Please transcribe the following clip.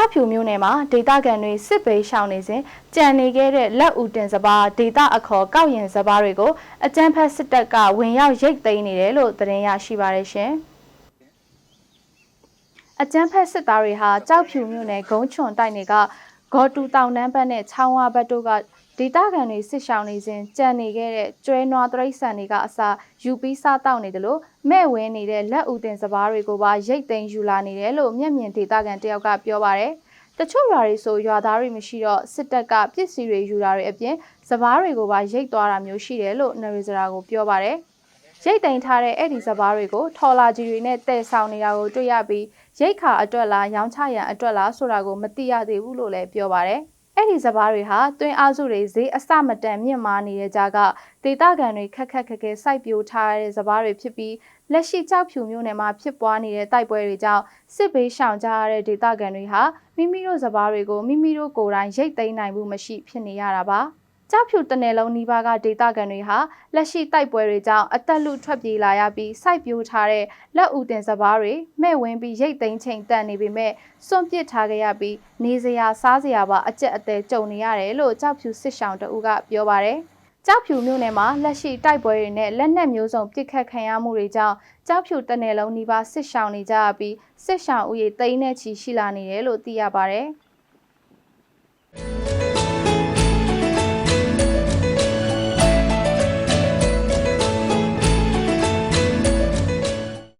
ကြောက်ဖြူမျိုးနယ်မှာဒေသခံတွေစစ်ဘေးရှောင်နေစဉ်ကြံနေခဲ့တဲ့လက်ဦးတင်စပါးဒေသအခေါ်ကောက်ရင်စပါးတွေကိုအကြမ်းဖက်စစ်တပ်ကဝင်ရောက်ရိတ်သိမ်းနေတယ်လို့သတင်းရရှိပါရရှင်။အကြမ်းဖက်စစ်သားတွေဟာကြောက်ဖြူမျိုးနယ်ဂုံးချွန်တိုက်နယ်ကဂေါ်တူတောင်တန်းဘက်နဲ့ချောင်းဝါဘက်တို့က ဒေသခံတွေစစ်ရှောင်နေစဉ်ကြံနေခဲ့တဲ့ကျွဲနွားတရိတ်ဆန်တွေကအစာယူပြီးစားတောက်နေတယ်လို့မဲ့ဝင်းနေတဲ့လက်ဦးတင်စပါးတွေကိုပါရိတ်သိမ်းယူလာနေတယ်လို့မျက်မြင်ဒေသခံတယောက်ကပြောပါတယ်။တချို့ရွာတွေဆိုရွာသားတွေမရှိတော့စစ်တပ်ကပစ္စည်းတွေယူတာတွေအပြင်စပားတွေကိုပါရိတ်သွားတာမျိုးရှိတယ်လို့နရီစရာကိုပြောပါတယ်။ရိတ်သိမ်းထားတဲ့အဲ့ဒီစပားတွေကိုထော်လာကြီးတွေနဲ့တည်ဆောင်နေတာကိုတွေ့ရပြီးရိတ်ခါအတွက်လားရောင်းချရန်အတွက်လားဆိုတာကိုမသိရသေးဘူးလို့လည်းပြောပါတယ်။ အဲ့ဒီစပားတွေဟာတွင်းအားစုတွေဈေးအစမတန်မြင့်မာနေတဲ့ကြားကဒေသခံတွေခက်ခက်ခက်ခဲစိုက်ပျိုးထားတဲ့စပားတွေဖြစ်ပြီးလက်ရှိကြောက်ဖြူမျိုးနယ်မှာဖြစ်ပွားနေတဲ့တိုက်ပွဲတွေကြောင့်စစ်ဘေးရှောင်ကြရတဲ့ဒေသခံတွေဟာမိမိတို့စပားတွေကိုမိမိတို့ကိုယ်တိုင်ရိတ်သိမ်းနိုင်မှုမရှိဖြစ်နေရတာပါ ကြောက်ဖြူတနယ်လုံးနီးပါးကဒေသခံတွေဟာလက်ရှိတိုက်ပွဲတွေကြောင့်အသက်လူထွက်ပြေးလာရပြီးစိုက်ပျိုးထားတဲ့လက်ဦးတင်စပားတွေမဲ့ဝင်ပြီးရိတ်သိမ်းချိန်တန်နေပေမဲ့စွန့်ပစ်ထားခဲ့ရပြီးနေစရာစားစရာပါအကျက်အသေးကြုံနေရတယ်လို့ကြောက်ဖြူစစ်ရှောင်းတဦးကပြောပါတယ်။ကြောက်ဖြူမြို့နယ်မှာလက်ရှိတိုက်ပွဲတွေနဲ့လက်နက်မျိုးစုံပစ်ခတ်ခံရမှုတွေကြောင့်ကြောက်ဖြူတနယ်လုံးနီးပါးစစ်ရှောင်းနေကြပြီးစစ်ရှောင်းဥယေသိန်းနဲ့ချီရှိလာနေတယ်လို့သိရပါတယ်။